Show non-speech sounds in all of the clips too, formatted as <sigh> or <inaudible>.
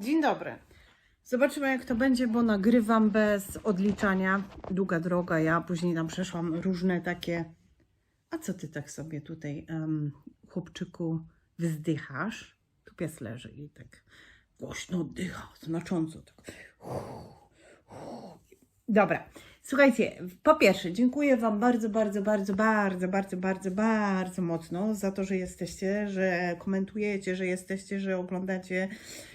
Dzień dobry. Zobaczymy, jak to będzie, bo nagrywam bez odliczania. Długa droga, ja później tam przeszłam różne takie. A co ty tak sobie tutaj, um, chłopczyku, wzdychasz? Tu pies leży i tak głośno oddycha, znacząco. Tak. Dobra. Słuchajcie, po pierwsze, dziękuję Wam bardzo, bardzo, bardzo, bardzo, bardzo, bardzo, bardzo mocno za to, że jesteście, że komentujecie, że jesteście, że oglądacie,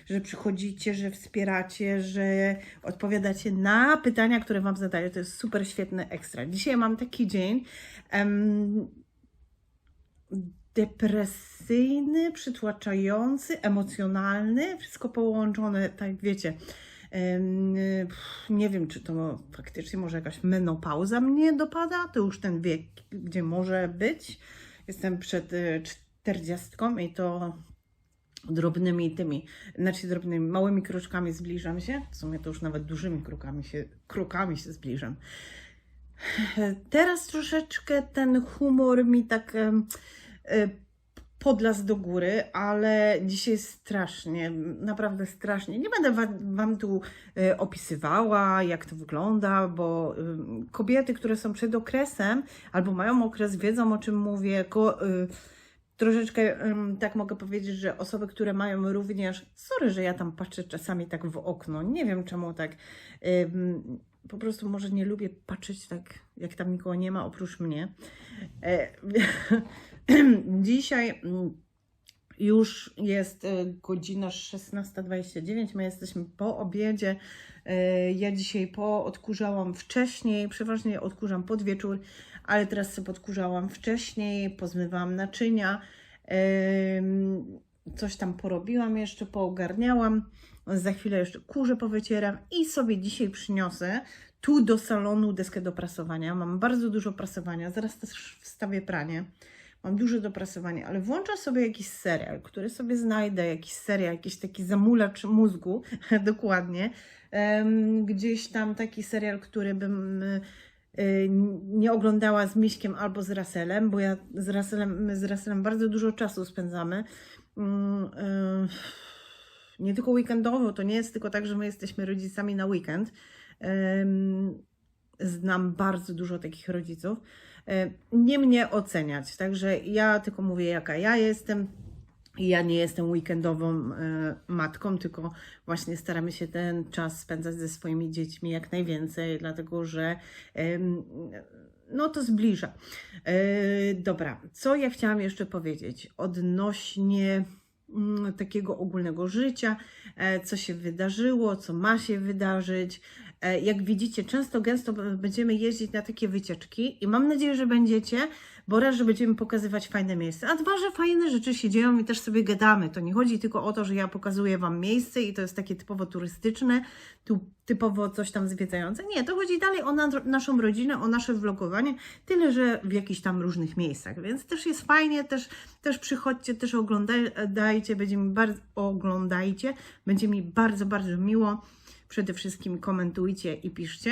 że przychodzicie, że wspieracie, że odpowiadacie na pytania, które Wam zadaję. To jest super świetne ekstra. Dzisiaj mam taki dzień. depresyjny, przytłaczający, emocjonalny, wszystko połączone, tak wiecie. Pff, Nie wiem, czy to faktycznie może jakaś menopauza mnie dopada. To już ten wiek, gdzie może być. Jestem przed y, czterdziestką i to drobnymi tymi, znaczy drobnymi, małymi kroczkami zbliżam się. W sumie to już nawet dużymi krokami się, krokami się zbliżam. Teraz troszeczkę ten humor mi tak em, e, podlasł do góry, ale dzisiaj strasznie, naprawdę strasznie. Nie będę wa- Wam tu e, opisywała, jak to wygląda, bo ym, kobiety, które są przed okresem albo mają okres, wiedzą o czym mówię. Y, troszeczkę tak mogę powiedzieć, że osoby, które mają również, sorry, że ja tam patrzę czasami tak w okno, nie wiem czemu tak, po prostu może nie lubię patrzeć tak, jak tam nikogo nie ma oprócz mnie. <laughs> <clears throat> Dzisiaj mm, już jest e, godzina 16.29, my jesteśmy po obiedzie. E, Ja dzisiaj poodkurzałam wcześniej, przeważnie odkurzam pod wieczór, ale teraz sobie podkurzałam wcześniej, pozmywałam naczynia, coś tam porobiłam jeszcze, poogarniałam. Za chwilę jeszcze kurze powycieram i sobie dzisiaj przyniosę tu do salonu deskę do prasowania. Mam bardzo dużo prasowania, zaraz też wstawię pranie. Mam dużo do prasowania, ale włączę sobie jakiś serial, który sobie znajdę, jakiś serial, jakiś taki zamulacz mózgu, <laughs> dokładnie. Gdzieś tam taki serial, który bym y, y, nie oglądała z Miśkiem albo z Raselem, bo ja z Raselem, z Raselem bardzo dużo czasu spędzamy. Mm, y, nie tylko weekendowo, to nie jest tylko tak, że my jesteśmy rodzicami na weekend. Znam bardzo dużo takich rodziców. E, Nie mnie oceniać, także ja tylko mówię, jaka ja jestem. Ja nie jestem weekendową e, matką, tylko właśnie staramy się ten czas spędzać ze swoimi dziećmi jak najwięcej, dlatego że no to zbliża. E, dobra, co ja chciałam jeszcze powiedzieć odnośnie mm, takiego ogólnego życia, e, co się wydarzyło, co ma się wydarzyć. E, Jak widzicie, często, gęsto będziemy jeździć na takie wycieczki i mam nadzieję, że będziecie, bo raz, że będziemy pokazywać fajne miejsca, a dwa, że fajne rzeczy się dzieją i też sobie gadamy. To nie chodzi tylko o to, że ja pokazuję Wam miejsce i to jest takie typowo turystyczne, tu typowo coś tam zwiedzające. Nie, to chodzi dalej o na, naszą rodzinę, o nasze vlogowanie, tyle, że w jakichś tam różnych miejscach, więc też jest fajnie, też, też przychodźcie, też oglądajcie, będzie mi bardzo, oglądajcie, będzie mi bardzo, bardzo miło. Przede wszystkim komentujcie i piszcie.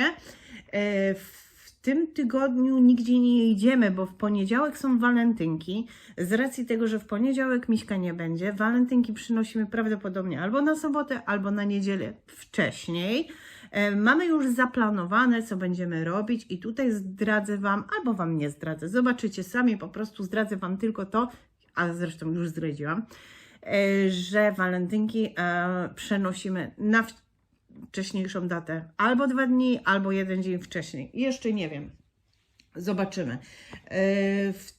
E, W tym tygodniu nigdzie nie jedziemy, bo w poniedziałek są walentynki. Z racji tego, że w poniedziałek Miśka nie będzie, walentynki przynosimy prawdopodobnie albo na sobotę, albo na niedzielę wcześniej. E, Mamy już zaplanowane, co będziemy robić, i tutaj zdradzę Wam, albo Wam nie zdradzę. Zobaczycie sami, po prostu zdradzę Wam tylko to, a zresztą już zdradziłam, e, że walentynki przenosimy na wcześniejszą datę. Albo dwa dni, albo jeden dzień wcześniej. Jeszcze nie wiem. Zobaczymy. Yy, w...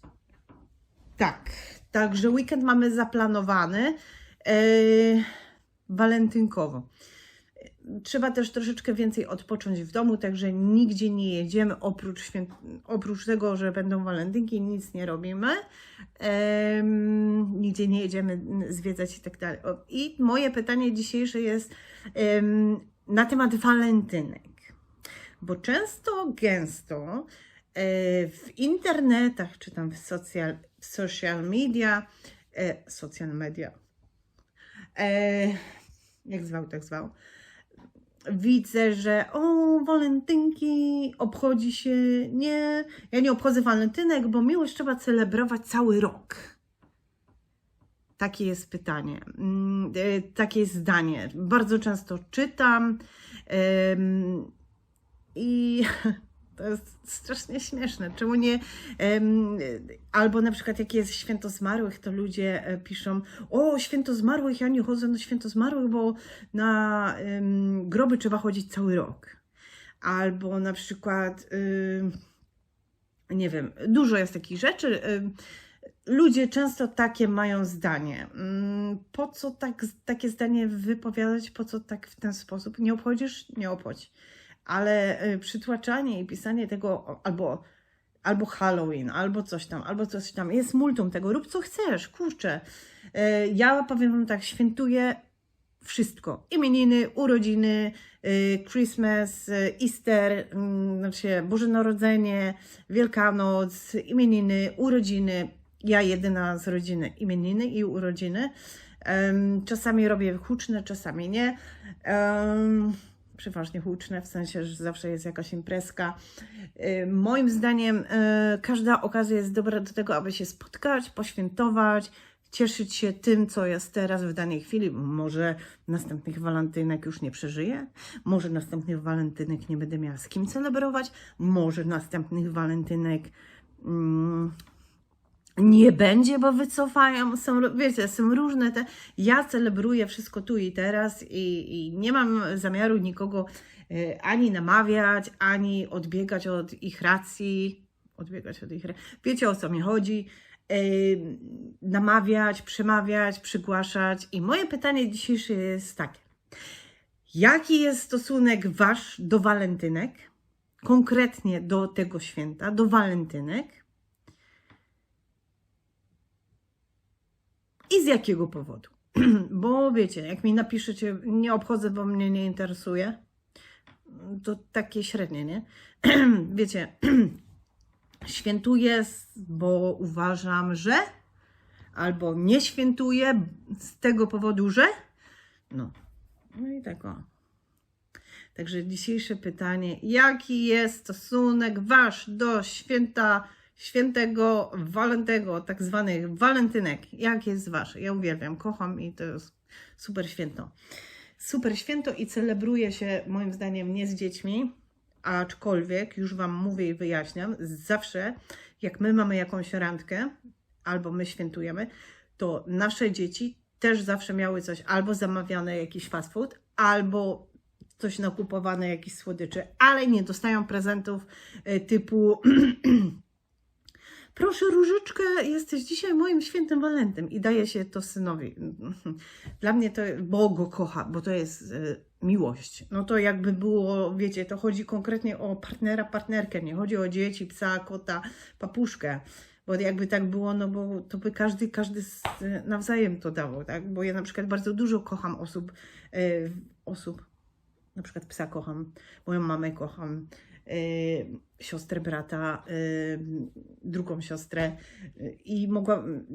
Tak, także weekend mamy zaplanowany yy, walentynkowo. Trzeba też troszeczkę więcej odpocząć w domu, także nigdzie nie jedziemy oprócz, święt... oprócz tego, że będą walentynki, nic nie robimy. Nigdzie nie jedziemy zwiedzać i tak dalej. I moje pytanie dzisiejsze jest na temat walentynek. Bo często, gęsto e, w internetach, czy tam w social, w social media, e, social media, e, jak zwał, tak zwał, widzę, że o, walentynki obchodzi się, nie, ja nie obchodzę walentynek, bo miłość trzeba celebrować cały rok. Takie jest pytanie, mm, e, takie jest zdanie. Bardzo często czytam i <laughs> to jest strasznie śmieszne. Czemu nie? albo na przykład, jak jest święto zmarłych, to ludzie e, piszą: O, święto zmarłych, ja nie chodzę na święto zmarłych, bo na groby trzeba chodzić cały rok. Albo na przykład. nie wiem, dużo jest takich rzeczy. Ludzie często takie mają zdanie. Mm, Po co tak, takie zdanie wypowiadać? Po co tak w ten sposób? Nie obchodzisz? Nie obchodź. Ale y, przytłaczanie i pisanie tego albo, albo Halloween, albo coś tam, albo coś tam. Jest multum tego. Rób co chcesz, kurczę. Y, Ja powiem wam tak, świętuję wszystko. Imieniny, urodziny, y, Christmas, Easter, mm, znaczy Boże Narodzenie, Wielkanoc, imieniny, urodziny. Ja jedyna z rodziny imieniny i urodziny. Czasami robię huczne, czasami nie. Przeważnie huczne, w sensie, że zawsze jest jakaś imprezka. Moim zdaniem y, każda okazja jest dobra do tego, aby się spotkać, poświętować, cieszyć się tym, co jest teraz w danej chwili. Może następnych walentynek już nie przeżyję, może następnych walentynek nie będę miała z kim celebrować, może następnych walentynek mm, nie będzie, bo wycofają. Są, wiecie, są różne te. Ja celebruję wszystko tu i teraz i, i nie mam zamiaru nikogo e, ani namawiać, ani odbiegać od ich racji. Odbiegać od ich racji. Wiecie o co mi chodzi? E, namawiać, przemawiać, przygłaszać. I moje pytanie dzisiejsze jest takie. Jaki jest stosunek wasz do walentynek? Konkretnie do tego święta, do walentynek? I z jakiego powodu? <clears throat> Bo wiecie, jak mi napiszecie, nie obchodzę, bo mnie nie interesuje, to takie średnie, nie? <clears throat> wiecie, <clears throat> świętuję, bo uważam, że, albo nie świętuję z tego powodu, że, no. No i tak o. Także dzisiejsze pytanie, jaki jest stosunek wasz do święta świętego Walentego, tak zwanych walentynek? Jak jest wasz? Ja uwielbiam, kocham i to jest super święto. Super święto i celebruje się moim zdaniem nie z dziećmi, aczkolwiek już wam mówię i wyjaśniam, zawsze jak my mamy jakąś randkę albo my świętujemy, to nasze dzieci też zawsze miały coś albo zamawiane jakiś fast food, albo coś nakupowane, jakieś słodycze, ale nie dostają prezentów e, typu <clears throat> proszę Różyczkę, jesteś dzisiaj moim świętym Walentym i daje się to synowi. <laughs> Dla mnie to, bo go kocha, bo to jest e, miłość. No to jakby było, wiecie, to chodzi konkretnie o partnera, partnerkę, nie chodzi o dzieci, psa, kota, papuszkę. Bo jakby tak było, no bo to by każdy, każdy z, nawzajem to dawał, tak? Bo ja na przykład bardzo dużo kocham osób, e, osób, na przykład psa kocham, moją mamę kocham, siostrę brata, y, drugą siostrę y, i mogłam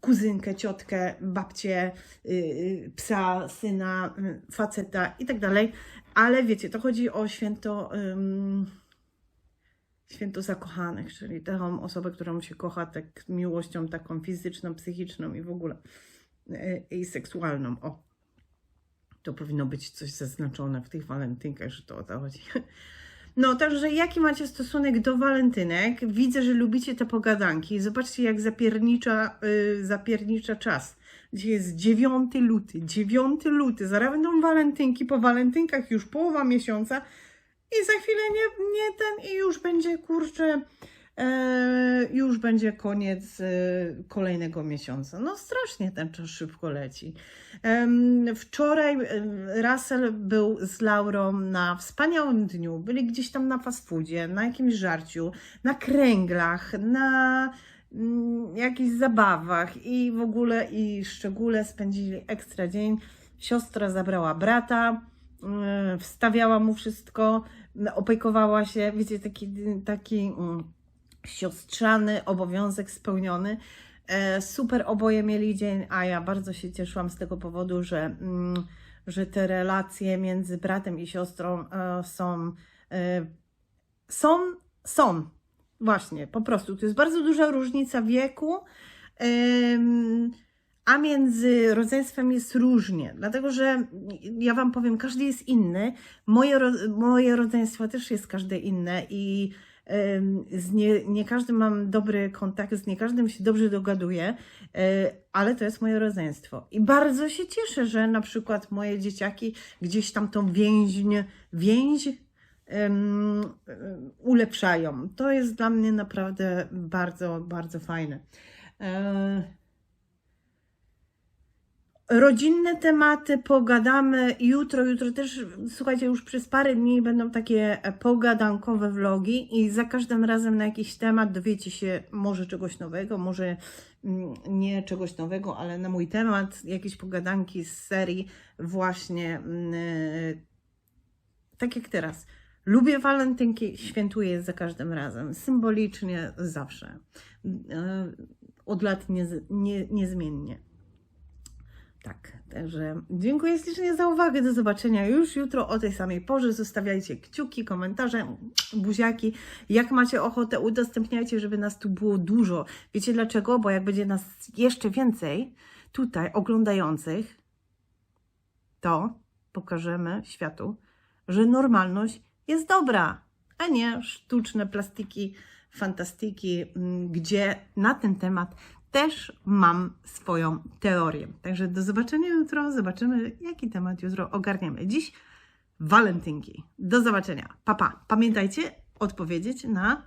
kuzynkę, ciotkę, babcię, y, y, psa, syna, y, faceta i tak dalej. Ale wiecie, to chodzi o święto, święto zakochanych, czyli taką osobę, którą się kocha tak miłością taką fizyczną, psychiczną i w ogóle y, i seksualną. O, to powinno być coś zaznaczone w tych walentynkach, że to o to chodzi. No, także jaki macie stosunek do walentynek? Widzę, że lubicie te pogadanki. Zobaczcie, jak zapiernicza, y, zapiernicza czas. Dzisiaj jest 9 luty. 9 luty. Zaraz będą walentynki. Po walentynkach już połowa miesiąca. I za chwilę nie, nie ten, i już będzie kurczę. E, już będzie koniec e, kolejnego miesiąca. No strasznie ten czas szybko leci. Wczoraj em, Russell był z Laurą na wspaniałym dniu. Byli gdzieś tam na fast foodzie, na jakimś żarciu, na kręglach, na mm, jakichś zabawach i w ogóle i szczególe spędzili ekstra dzień. Siostra zabrała brata, wstawiała mu wszystko, opiekowała się, wiecie, taki, taki mm, siostrzany obowiązek spełniony. E, Super oboje mieli dzień, a ja bardzo się cieszyłam z tego powodu, że, mm, że te relacje między bratem i siostrą e, są, e, są, są. Właśnie, po prostu. To jest bardzo duża różnica wieku, a między rodzeństwem jest różnie, dlatego że ja Wam powiem, każdy jest inny. Moje, moje rodzeństwo też jest każde inne i nie, nie każdym mam dobry kontakt, z nie każdym się dobrze dogaduję, e, ale to jest moje rodzeństwo. I bardzo się cieszę, że na przykład moje dzieciaki gdzieś tam tą więźń, więź em, ulepszają. To jest dla mnie naprawdę bardzo, bardzo fajne. E, Rodzinne tematy pogadamy jutro. Jutro też, słuchajcie, już przez parę dni będą takie pogadankowe vlogi i za każdym razem na jakiś temat dowiecie się może czegoś nowego, może mm, nie czegoś nowego, ale na mój temat, jakieś pogadanki z serii właśnie mm, tak jak teraz. Lubię walentynki, świętuję za każdym razem, symbolicznie zawsze. E, Od lat nie, nie, niezmiennie. Tak, także dziękuję ślicznie za uwagę. Do zobaczenia już jutro o tej samej porze. Zostawiajcie kciuki, komentarze, buziaki. Jak macie ochotę, udostępniajcie, żeby nas tu było dużo. Wiecie dlaczego? Bo jak będzie nas jeszcze więcej tutaj oglądających, to pokażemy światu, że normalność jest dobra, a nie sztuczne plastiki, fantastyki, mm, gdzie na ten temat też mam swoją teorię. Także do zobaczenia jutro. Zobaczymy, jaki temat jutro ogarniemy. Dziś walentynki. Do zobaczenia. Papa. Pa. Pamiętajcie odpowiedzieć na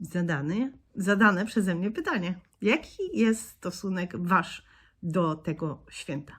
zadane, zadane przeze mnie pytanie. Jaki jest stosunek wasz do tego święta?